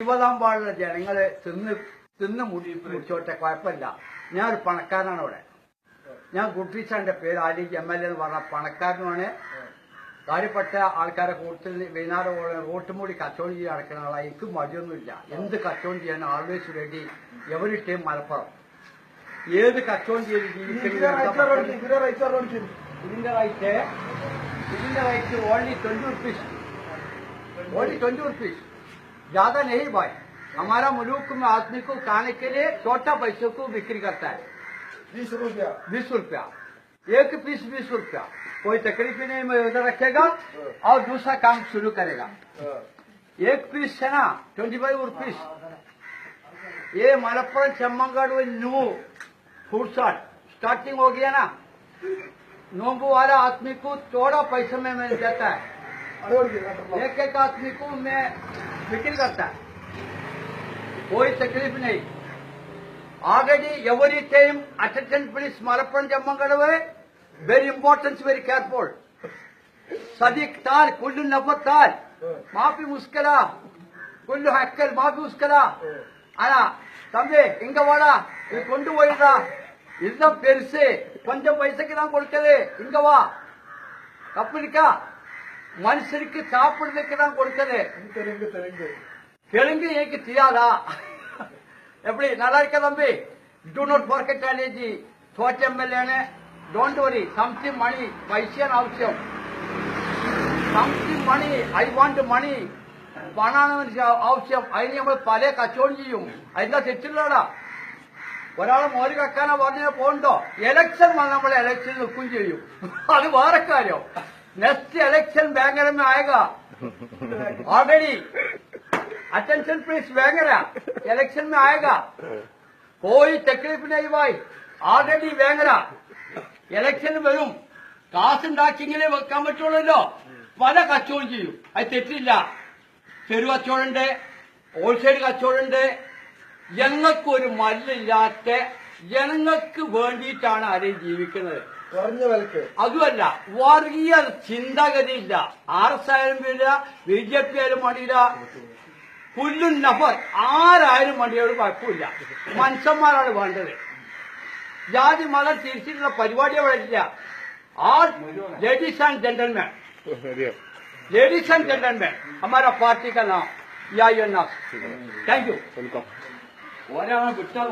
ഇരുപതാം വാർഡിലെ ജനങ്ങളെ തിന്ന് തിന്ന് മുടി മുടിച്ചോട്ടെ കുഴപ്പമില്ല. ഞാൻ ഒരു പണക്കാരനാണ് അവിടെ ഞാൻ ഗുഡ്രീഷാന്റെ പേര് അലി എം എൽ എ എന്ന് പറഞ്ഞ പണക്കാരനുമാണ് കാര്യപ്പെട്ട ആൾക്കാരെ കൂടുതൽ വൈകുന്നേരം റോട്ട് മൂടി കച്ചവടം ചെയ്ത് നടക്കുന്ന ആളാ. എനിക്ക് മടിയൊന്നുമില്ല. എന്ത് കച്ചവടം ചെയ്യാൻ ആൾവേസ് വേണ്ടി എവറി ടൈം മലപ്പുറം. ഏത് കച്ചവടം ചെയ്ത് ജീവിക്കുന്നത് ഇതിന്റെ റൈറ്റ് ഇതിന്റെ right only twenty rupees only twenty rupees ज़्यादा नहीं भाई। हमारा मुलुक में आदमी को खाने के लिए छोटा पैसे को बिक्री करता है। बीस रुपया। बीस रुपया। एक पीस बीस रुपया। कोई तकलीफ़ ही नहीं उधर रखेगा हाँ। और दूसरा काम शुरू करेगा। हाँ। एक पीस है ना ट्वेंटी फाइव रुपीस। ये मलप्पुरम चम्मगढ़ न्यू फ़ूड शॉट स्टार्टिंग हो गया ना। नोबू वाला आदमी को थोड़ा पैसे में मिल जाता है। एक एक आदमी को मैं ఫిట్టింగ్ వస్తా કોઈ તકલીફ નહીં આગળ એવરી ટાઈમ અટેન્શન પ્લીઝ મલપણ જમવા ગળવે very importance very careful Sadiq તાલ કુલ્લુ નફત તાલ માફી મુશ્કેલા કુલ્લુ હક્કલ માફી મુશ્કેલા ஆனா தம்பி இங்க வாடா இது கொண்டு போயிடா இதுதான் பெருசு கொஞ்சம் பைசைக்கு தான் கொடுக்குது இங்க வா தப்பு இருக்கா மனுஷனுக்கு சாப்பிடுறதுக்கு தான் கொடுக்குது തെലുങ്ക് തെലുങ്ക് தெலுங்கு எனக்கு தெரியாதா எப்படி நல்லா இருக்க தம்பி டூ நாட் ஃபோர்கெட் காலேஜ் தோட்ட எம்எல்ஏன்னு டோன்ட் வரி സംതിങ് മണി പൈസയാണ് ആവശ്യം something money I want money പണാണ് മനുഷ്യ ആവശ്യം അതിന് നമ്മൾ പല കച്ചവടം ചെയ്യും അതിന്റെ തെറ്റില്ലടാ ഒരാളെ മോര് വെക്കാനാ പറഞ്ഞ പോകണ്ടോ എലക്ഷൻ വന്ന് നമ്മൾ എലക്ഷൻ നിൽക്കുകയും ചെയ്യും അത് വേറെ കാര്യം next election ഭയങ്കരമേ ആയക already attention please Bhengra election में आएगा कोई तकलीफ नहीं भाई ऑलरेडी വേങ്ങര ഇലക്ഷന് വരും കാശുണ്ടാക്കിയെങ്കിലേ വെക്കാൻ പറ്റുള്ളല്ലോ പല കച്ചവടം ചെയ്യും അത് തെറ്റില്ല ചെറു കച്ചവടമുണ്ട് ഹോൾസെയിൽ കച്ചവടമുണ്ട് ഞങ്ങൾക്കൊരു മല്ലില്ലാത്ത ജനങ്ങൾക്ക് വേണ്ടിയിട്ടാണ് ആരെയും ജീവിക്കുന്നത് അതുമല്ല വർഗീയ ചിന്താഗതി ഇല്ല ആർ എസ് ആയാലും വേണ്ടില്ല ബി ജെ പി ആയാലും മടിയില്ല. പുല്ലും നഫർ ആരായാലും മടിയോട് കുഴപ്പമില്ല. മനുഷ്യന്മാരാണ് വേണ്ടത്. ജാതി മത തിരിച്ചിട്ടുള്ള പരിപാടിയെ വേണ്ടില്ല all ladies and gentleman. Ladies and gentleman. അമ്മാരെ പാർട്ടിക്ക് നാം യാ യു നാസ് താങ്ക് യു. ഒരാളെ വിട്ടാൽ